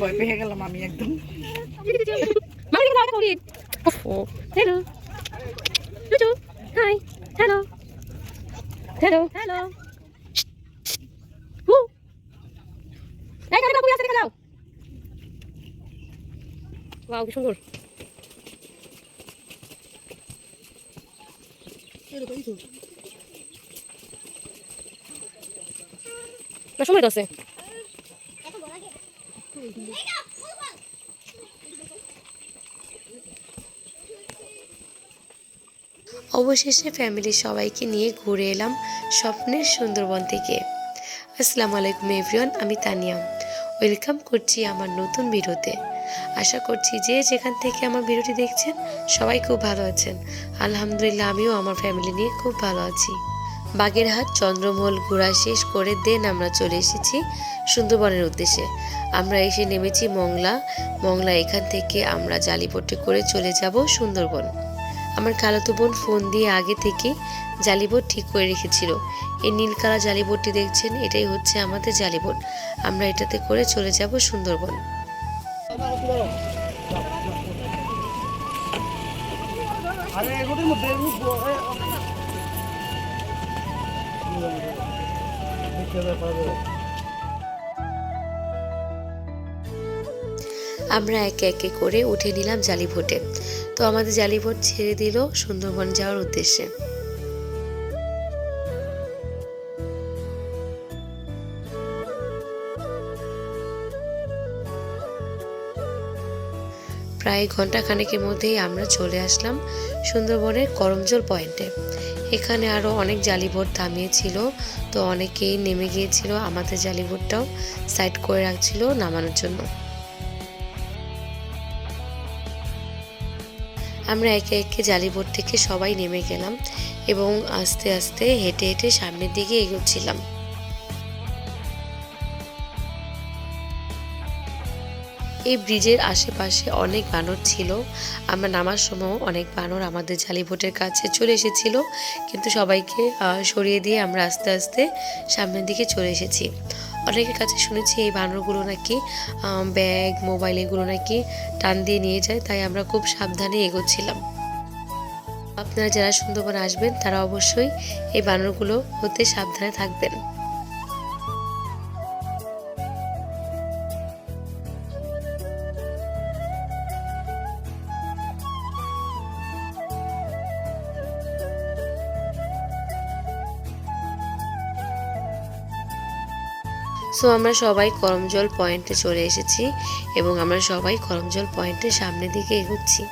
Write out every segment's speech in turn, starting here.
ভয় পেয়ে গেলাম আমি একদম ও hello Tutu hi hello hello hello হু এই কাকে কুড়ি আসতে দেখে যাও ওয়াও কি সুন্দর অবশেষে ফ্যামিলির সবাইকে নিয়ে ঘুরে এলাম স্বপ্নের সুন্দরবন থেকে। আসসালামু আলাইকুম এভরিওয়ান আমি তানিয়া। ওয়েলকাম করছি আমার নতুন ভিডিওতে। আশা করছি যে যেখান থেকে আমার ভিডিওটি দেখছেন, সবাই খুব ভালো আছেন। আলহামদুলিল্লাহ, আমিও আমার ফ্যামিলি নিয়ে খুব ভালো আছি। বাগেরহাট চন্দ্রমহল ঘোরা শেষ করে দেন আমরা চলে এসেছি সুন্দরবনের উদ্দেশ্যে। আমরা এসে নেমেছি মংলা। মংলা এখান থেকে আমরা জালিপট্টি করে চলে যাব সুন্দরবন। আমার খালাতো বোন ফোন দিয়ে আগে থেকে জালিবোট ঠিক করে রেখেছিল। এই নীল কালা জালিবোটটি দেখছেন, এটাই হচ্ছে আমাদের জালিবোট আমরা এটাতে করে চলে যাব সুন্দরবন। আরে আমরা একে একে করে উঠে নিলাম জালিভোটে তো আমাদের জালিভোট ছেড়ে দিল সুন্দরবন যাওয়ার উদ্দেশ্যে। প্রায় ঘণ্টা খানেকের মধ্যেই আমরা চলে আসলাম সুন্দরবনের করমজল পয়েন্টে। এখানে আরও অনেক জালিবোট থামিয়েছিল, তো অনেকেই নেমে গিয়েছিল আমাদের জালি জালিবোটটাও সাইড করে রাখছিল নামানোর জন্য। আমরা একে একে জালিবোট থেকে সবাই নেমে গেলাম এবং আস্তে আস্তে হেঁটে হেঁটে সামনের দিকে এগোচ্ছিলাম। এই ব্রিজের আশেপাশে অনেক বানর ছিল। আমরা নামার সময় অনেক বানর আমাদের জালিবোটের কাছে চলে এসেছিল। কিন্তু সবাইকে সরিয়ে দিয়ে আমরা আস্তে আস্তে সামনের দিকে চলে এসেছি। অনেকের কাছে শুনেছি এই বানরগুলো নাকি ব্যাগ, মোবাইল এগুলো নাকি টান দিয়ে নিয়ে যায়, তাই আমরা খুব সাবধানে এগোচ্ছিলাম। আপনারা যারা সুন্দরবন আসবেন, তারা অবশ্যই এই বানরগুলো হতে সাবধানে থাকবেন। সো আমরা সবাই করমজল পয়েন্টে চলে এসেছি এবং আমরা সবাই করমজল পয়েন্টের সামনের দিকে এগোচ্ছি।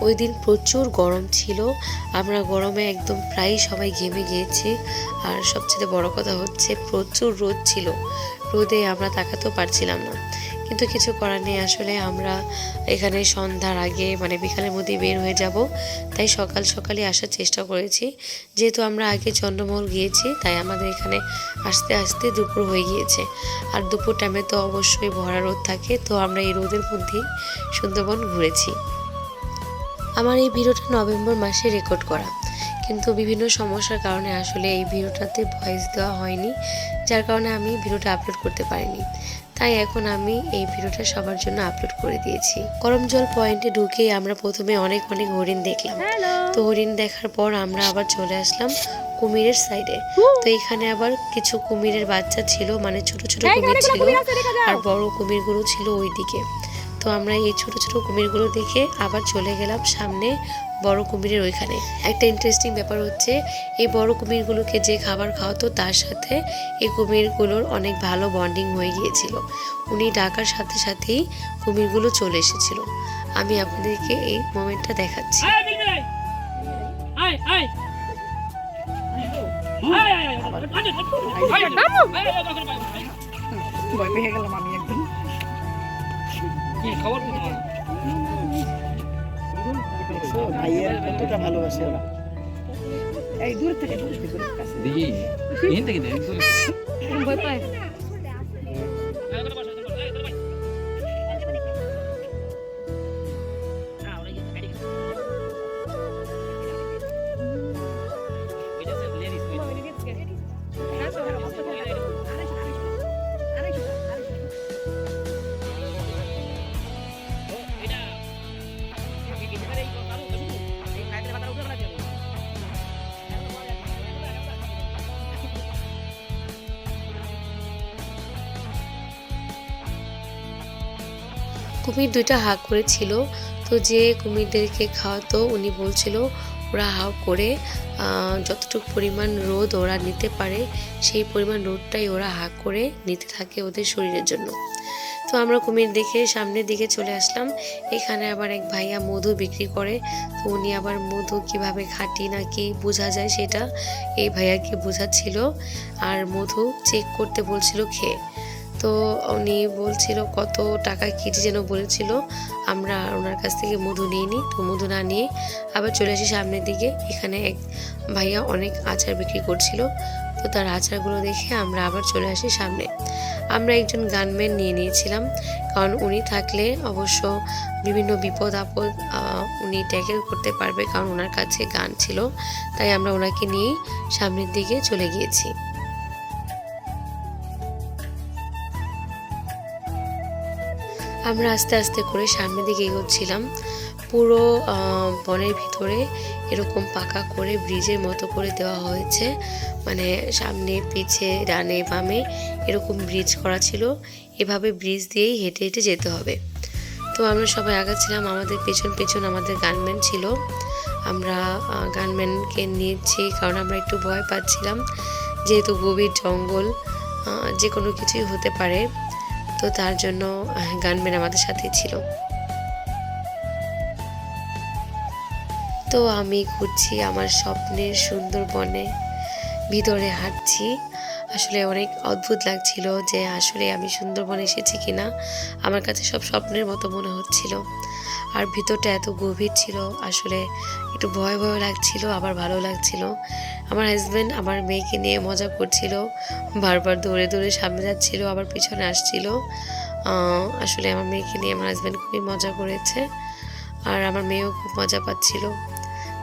ওই দিন প্রচুর গরম ছিল। আমরা গরমে একদম প্রায় সবাই ঘেমে গিয়েছি। আর সবচেয়ে বড় কথা হচ্ছে, প্রচুর রোদ ছিল। রোদে আমরা তাকাতেও পারছিলাম না। কিন্তু কিছু করার নেই। আসলে আমরা এখানে সন্ধ্যার আগে মানে বিকালের মধ্যে বের হয়ে যাব। তাই সকাল সকালে আসার চেষ্টা করেছি। যেহেতু আমরা আগে চন্দ্রমহল গিয়েছি, তাই আমাদের এখানে আসতে আসতে দুপুর হয়ে গিয়েছে। আর দুপুর টাইমে তো অবশ্যই ভরা রোদ থাকে, তো আমরা এই রোদের মধ্যেই সুন্দরবন ঘুরেছি। আমার এই ভিডিওটা নভেম্বর মাসে রেকর্ড করা। কিন্তু বিভিন্ন সমস্যার কারণে আসলে এই ভিডিওটাতে ভয়েস দেওয়া হয়নি, যার কারণে আমি ভিডিওটা আপলোড করতে পারিনি। তাই এখন আমি এই ভিডিওটা সবার জন্য আপলোড করে দিয়েছি। গরম জল পয়েন্টে ঢুকেই আমরা প্রথমে অনেক অনেক হরিণ দেখলাম। তো হরিণ দেখার পর আমরা আবার চলে আসলাম কুমিরের সাইডে তো এখানে আবার কিছু কুমিরের বাচ্চা ছিল মানে ছোট ছোট কুমির ছিল আর বড় কুমিরগুলো ছিল ওইদিকে। তো আমরা এই ছোট ছোট কুমিরগুলো দেখে আবার চলে গেলাম সামনে বড় কুমিরের ওইখানে একটা ইন্টারেস্টিং ব্যাপার হচ্ছে এই বড় কুমিরগুলোকে যে খাবার খাওয়াতো তার সাথে এই কুমিরগুলোর অনেক ভালো বন্ডিং হয়ে গিয়েছিল উনি ডাকার সাথে সাথেই কুমিরগুলো চলে এসেছিল আমি আপনাদেরকে এই মোমেন্টটা দেখাচ্ছি ভয় পেয়ে গেলাম আমি একদম খবর দেখছ, ভাইয়ের কতটা ভালোবাসে ওরা। এই দূর থেকে দূর থেকে কাছে। এখান থেকে দেখ। ভয় পায়। কুমির দুইটা হাঁক করেছিল, তো যে কুমিরদেরকে খাওয়াতো উনি বলছিল, ওরা হাও করে যতটুকু পরিমাণ রোদ ওরা নিতে পারে, সেই পরিমাণ রোদটাই ওরা হাঁক করে নিতে থাকে ওদের শরীরের জন্য। তো আমরা কুমির দেখে সামনের দিকে চলে আসলাম। এখানে আবার এক ভাইয়া মধু বিক্রি করে, তো উনি আবার মধু কীভাবে খাঁটি নাকি বোঝা যায় সেটা এই ভাইয়াকে বোঝাচ্ছিল। আর মধু চেক করতে বলছিল খেয়ে তো উনি বলছিল, কত টাকা কেজি যেন বলেছিল, আমরা ওনার কাছ থেকে মধু নিয়ে নিই তো মধু না নিয়ে আবার চলে আসি সামনের দিকে। এখানে এক ভাইয়া অনেক আচার বিক্রি করছিল, তো তার আচারগুলো দেখে আমরা আবার চলে আসি সামনে। আমরা একজন গানম্যান নিয়ে নিয়েছিলাম, কারণ উনি থাকলে অবশ্য বিভিন্ন বিপদ আপদ উনি ট্যাকেল করতে পারবে, কারণ ওনার কাছে গান ছিল, তাই আমরা ওনাকে নিয়েই সামনের দিকে চলে গিয়েছি। আমরা আস্তে আস্তে করে সামনের দিকে এগোচ্ছিলাম। পুরো বনের ভিতরে এরকম পাকা করে ব্রিজের মতো করে দেওয়া হয়েছে। মানে সামনে, পিছে, ডানে, বামে এরকম ব্রিজ করা ছিল। এভাবে ব্রিজ দিয়েই হেঁটে হেঁটে যেতে হবে। তো আমরা সবাই আগাচ্ছিলাম। আমাদের পেছন পেছন আমাদের গানম্যান ছিল। আমরা গানম্যানকে নিয়েছি কারণ আমরা একটু ভয় পাচ্ছিলাম। যেহেতু গভীর জঙ্গল যে কোনো কিছুই হতে পারে। তো তার জন্য গানম্যান আমাদের সাথে ছিল। তো আমি ঘুরছি আমার স্বপ্নের সুন্দরবনে। ভিতরে হাঁটছি। আসলে অনেক অদ্ভুত লাগছিল যে আসলে আমি সুন্দরবনে এসেছি কিনা। আমার কাছে সব স্বপ্নের মতো মনে হচ্ছিল। আর ভিতরটা এত গভীর ছিল, আসলে একটু ভয় ভয় লাগছিল, আবার ভালো লাগছিল। আমার হাজব্যান্ড আমার মেয়েকে নিয়ে মজা করছিল, বারবার দৌড়ে দৌড়ে সামনে যাচ্ছিল, আবার পিছনে আসছিল। আসলে আমার মেয়েকে নিয়ে আমার হাজব্যান্ড খুবই মজা করেছে, আর আমার মেয়েও খুব মজা পাচ্ছিল।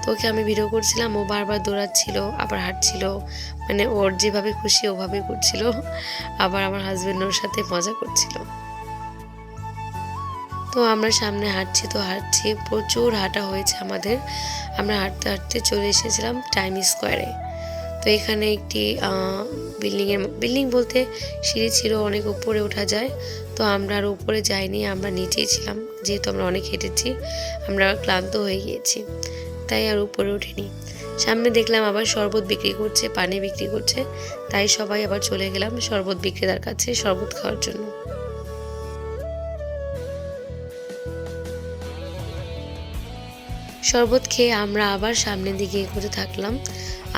তো ওকে আমি ভিডিও করছিলাম, ও বারবার দৌড়াচ্ছিল, আবার হাঁটছিল। মানে ওর যেভাবে খুশি ওভাবে করছিল, আবার আমার হাজব্যান্ড ওর সাথে মজা করছিল। তো আমরা সামনে হাঁটছি, তো হাঁটছি, প্রচুর হাঁটা হয়েছে আমাদের। আমরা হাঁটতে হাঁটতে চলে এসেছিলাম টাইম স্কোয়ারে তো এখানে একটি বিল্ডিংয়ের বিল্ডিং বলতে সিঁড়ি ছিল, অনেক উপরে ওঠা যায়। তো আমরা আর উপরে যাইনি, আমরা নিচেই ছিলাম। যেহেতু আমরা অনেক হেঁটেছি, আমরা ক্লান্ত হয়ে গিয়েছি। তাই আর উপরে উঠিনি সামনে দেখলাম আবার শরবত বিক্রি করছে, পানি বিক্রি করছে। তাই সবাই আবার চলে গেলাম শরবত বিক্রেতার কাছে শরবত খাওয়ার জন্য। শরবত খেয়ে আমরা আবার সামনের দিকে এগোতে থাকলাম।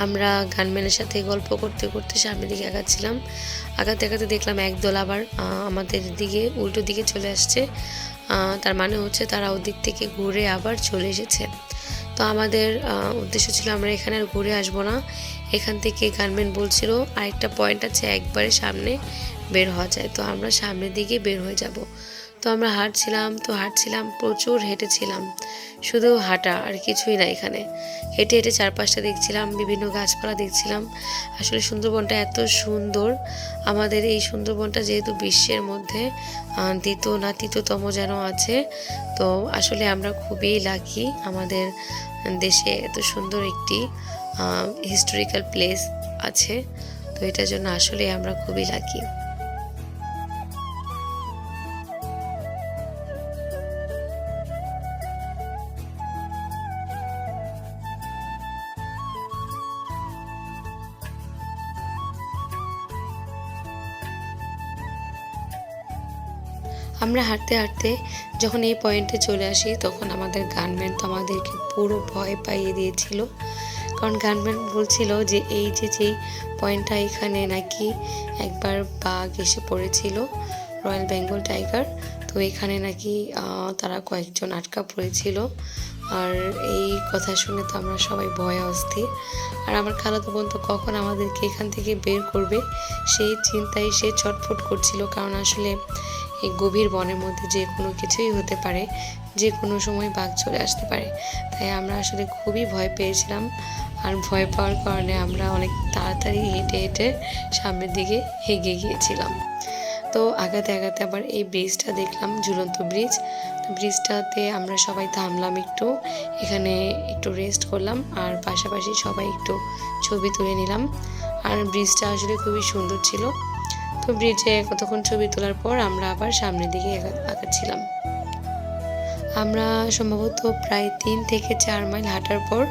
আমরা গানম্যানের সাথে গল্প করতে করতে সামনের দিকে আগাচ্ছিলাম। আগাতে আগাতে দেখলাম একদল আবার আমাদের দিকে, উল্টো দিকে চলে আসছে। তার মানে হচ্ছে তারা ওদিক থেকে ঘুরে আবার চলে এসেছে। তো আমাদের উদ্দেশ্য ছিল আমরা এখানে আর ঘুরে আসব না। এখান থেকে গার্মেন্ট বলছিল, আরেকটা পয়েন্ট আছে, একবারে সামনে বের হওয়া যায়। তো আমরা সামনের দিকে বের হয়ে যাব। তো আমরা হাঁটছিলাম, তো হাঁটছিলাম, প্রচুর হেঁটেছিলাম। শুধু হাঁটা আর কিছুই না এখানে। হেঁটে হেঁটে চারপাশটা দেখছিলাম, বিভিন্ন গাছপালা দেখছিলাম। আসলে সুন্দরবনটা এত সুন্দর। আমাদের এই সুন্দরবনটা যেহেতু বিশ্বের মধ্যে দ্বিতীয় না তৃতীয়তম যেন আছে, তো আসলে আমরা খুবই লাকি আমাদের দেশে এত সুন্দর একটি হিস্টোরিক্যাল প্লেস আছে। তো এটার জন্য আসলে আমরা খুবই লাকি আমরা হাঁটতে হাঁটতে যখন এই পয়েন্টে চলে আসি, তখন আমাদের গানম্যান তো আমাদেরকে পুরো ভয় পাইয়ে দিয়েছিল। কারণ গানম্যান বলছিল যে, এই যে, যেই পয়েন্টটা এখানে নাকি একবার বাঘ এসে পড়েছিল, রয়্যাল বেঙ্গল টাইগার, তো এখানে নাকি তারা কয়েকজন আটকা পড়েছিল। আর এই কথা শুনে তো আমরা সবাই ভয়ে অস্থির। আর আমার খালাতো বোন তো কখন আমাদেরকে এখান থেকে বের করবে, সেই চিন্তায় সে ছটফট করছিল। কারণ আসলে এই গভীর বনের মধ্যে যে কোনো কিছুই হতে পারে, যে কোনো সময় বাঘ চলে আসতে পারে। তাই আমরা আসলে খুবই ভয় পেয়েছিলাম আর ভয় পাওয়ার কারণে আমরা অনেক তাড়াতাড়ি হেঁটে হেঁটে সামনের দিকে এগিয়ে গিয়েছিলাম। তো আগাতে আগাতে আবার এই ব্রিজটা দেখলাম, ঝুলন্ত ব্রিজ। তো ব্রিজটাতে আমরা সবাই থামলাম একটু, এখানে একটু রেস্ট করলাম আর পাশাপাশি সবাই একটু ছবি তুলে নিলাম। আর ব্রিজটা আসলে খুবই সুন্দর ছিল। তো ব্রিজে কতক্ষণ ছবি তোলার পর আমরা আবার সামনের দিকে আঁকাচ্ছিলাম আমরা সম্ভবত প্রায় তিন থেকে চার মাইল হাঁটার পর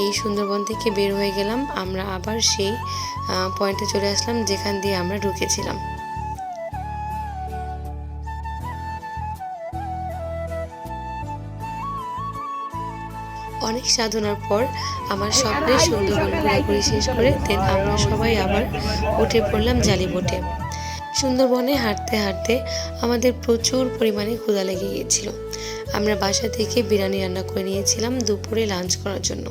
এই সুন্দরবন থেকে বের হয়ে গেলাম। আমরা আবার সেই পয়েন্টে চলে আসলাম যেখান দিয়ে আমরা ঢুকেছিলাম। অনেক সাধনার পর আমার স্বপ্নের সুন্দরবন ঘোরাঘুরি শেষ করে দেন আমরা সবাই আবার উঠে পড়লাম জালি বোটে। সুন্দরবনে হাঁটতে হাঁটতে আমাদের প্রচুর পরিমাণে ক্ষুধা লেগে গিয়েছিল। আমরা বাসা থেকে বিরিয়ানি রান্না করে নিয়েছিলাম দুপুরে লাঞ্চ করার জন্য।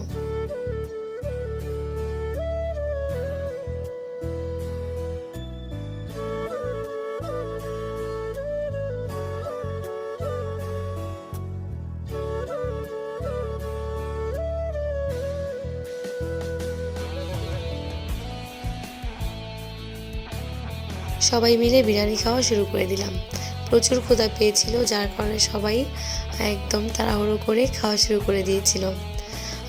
সবাই মিলে বিরিয়ানি খাওয়া শুরু করে দিলাম। প্রচুর ক্ষুধা পেয়েছিল, যার কারণে সবাই একদম তাড়াহুড়ো করে খাওয়া শুরু করে দিয়েছিল।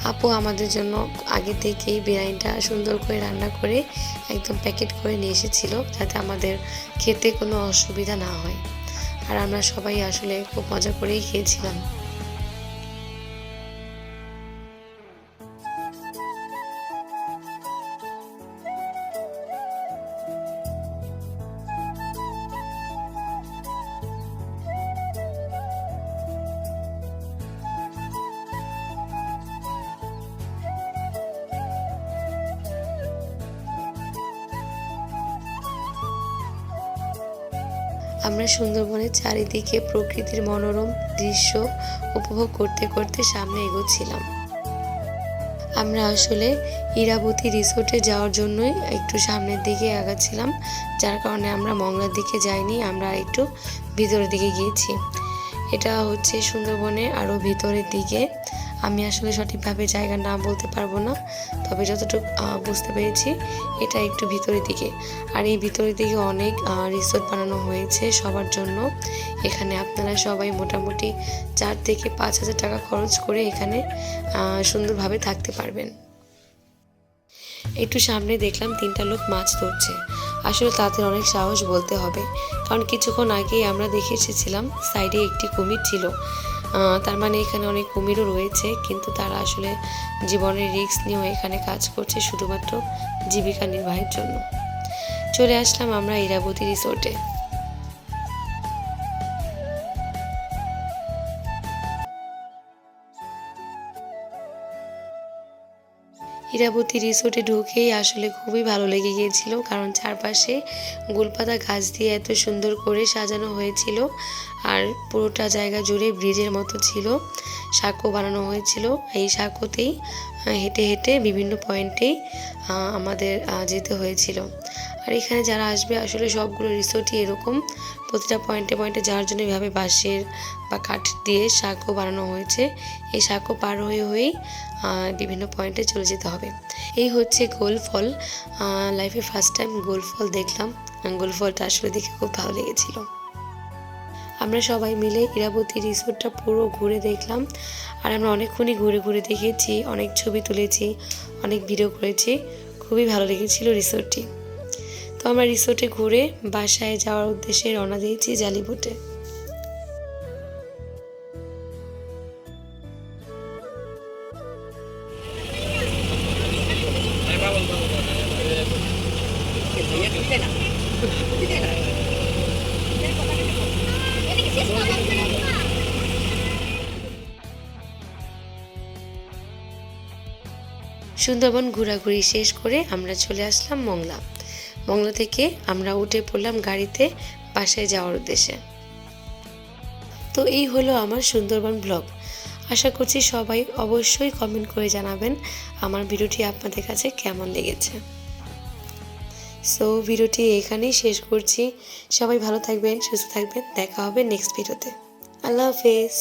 আপু আমাদের জন্য আগে থেকেই বিরিয়ানিটা সুন্দর করে রান্না করে একদম প্যাকেট করে নিয়ে এসেছিল, যাতে আমাদের খেতে কোনো অসুবিধা না হয়। আর আমরা সবাই আসলে খুব মজা করেই খেয়েছিলাম। আমরা সুন্দরবনের চারিদিকে প্রকৃতির মনোরম দৃশ্য উপভোগ করতে করতে সামনে এগোচ্ছিলাম। আমরা আসলে ইরাবতী রিসোর্টে যাওয়ার জন্যই একটু সামনের দিকে আগাচ্ছিলাম, যার কারণে আমরা মংলার দিকে যাইনি, আমরা একটু ভিতরের দিকে গিয়েছি। এটা হচ্ছে সুন্দরবনে আরও ভিতরের দিকে। আমি আসলে সঠিকভাবে জায়গার নাম বলতে পারব না, তবে যতটুকু বুঝতে পেরেছি এটা একটু ভিতরের দিকে। আর এই ভিতরের দিকে অনেক রিসোর্ট বানানো হয়েছে সবার জন্য। এখানে আপনারা সবাই মোটামুটি চার থেকে পাঁচ হাজার টাকা খরচ করে এখানে সুন্দরভাবে থাকতে পারবেন। একটু সামনে দেখলাম তিনটা লোক মাছ ধরছে। আসলে তাদের অনেক সাহস বলতে হবে। কারণ কিছুক্ষণ আগেই আমরা দেখে এসেছিলাম, সাইডে একটি কুমির ছিল। তার মানে এখানে অনেক কুমিরও রয়েছে, কিন্তু তারা আসলে জীবনের রিস্ক নিয়েও এখানে কাজ করছে শুধুমাত্র জীবিকা নির্বাহের জন্য। চলে আসলাম আমরা ইরাবতী রিসোর্টে। ইরাবতী রিসোর্টে ঢুকেই আসলে খুবই ভালো লেগে গিয়েছিল, কারণ চারপাশে গোলপাতা গাছ দিয়ে এত সুন্দর করে সাজানো হয়েছিল আর পুরোটা জায়গা জুড়ে ব্রিজের মতো ছিল, সাঁকো বানানো হয়েছিল। এই সাঁকোতেই হেঁটে হেঁটে বিভিন্ন পয়েন্টেই আমাদের যেতে হয়েছিল। আর এখানে যারা আসবে, আসলে সবগুলো রিসোর্টই এরকম। প্রতিটা পয়েন্টে পয়েন্টে যাওয়ার জন্য এভাবে বাঁশের বা কাঠ দিয়ে সাঁকো বানানো হয়েছে। এই সাঁকো পার হয়ে হয়েই বিভিন্ন পয়েন্টে চলে যেতে হবে। এই হচ্ছে গোল ফল। লাইফে ফার্স্ট টাইম গোল ফল দেখলাম। গোল ফলটা আসলে দেখে খুব ভালো লেগেছিল। আমরা সবাই মিলে ইরাবতী রিসোর্টটা পুরো ঘুরে দেখলাম। আর আমরা অনেকক্ষণই ঘুরে ঘুরে দেখেছি, অনেক ছবি তুলেছি, অনেক ভিডিও করেছি। খুবই ভালো লেগেছিল রিসোর্টটি। তো আমরা রিসোর্টে ঘুরে বাসায় যাওয়ার উদ্দেশ্যে রওনা দিয়েছি জালিবোটে। সুন্দরবন ঘোরাঘুরি শেষ করে আমরা চলে আসলাম মংলা। মংলা থেকে আমরা উঠে পড়লাম গাড়িতে বাসায় যাওয়ার উদ্দেশ্যে। তো এই হলো আমার সুন্দরবন ব্লগ। আশা করছি সবাই অবশ্যই কমেন্ট করে জানাবেন আমার ভিডিওটি আপনাদের কাছে কেমন লেগেছে। সো ভিডিওটি এখানেই শেষ করছি। সবাই ভালো থাকবেন, সুস্থ থাকবেন। দেখা হবে নেক্সট ভিডিওতে আল্লাহ হাফেজ।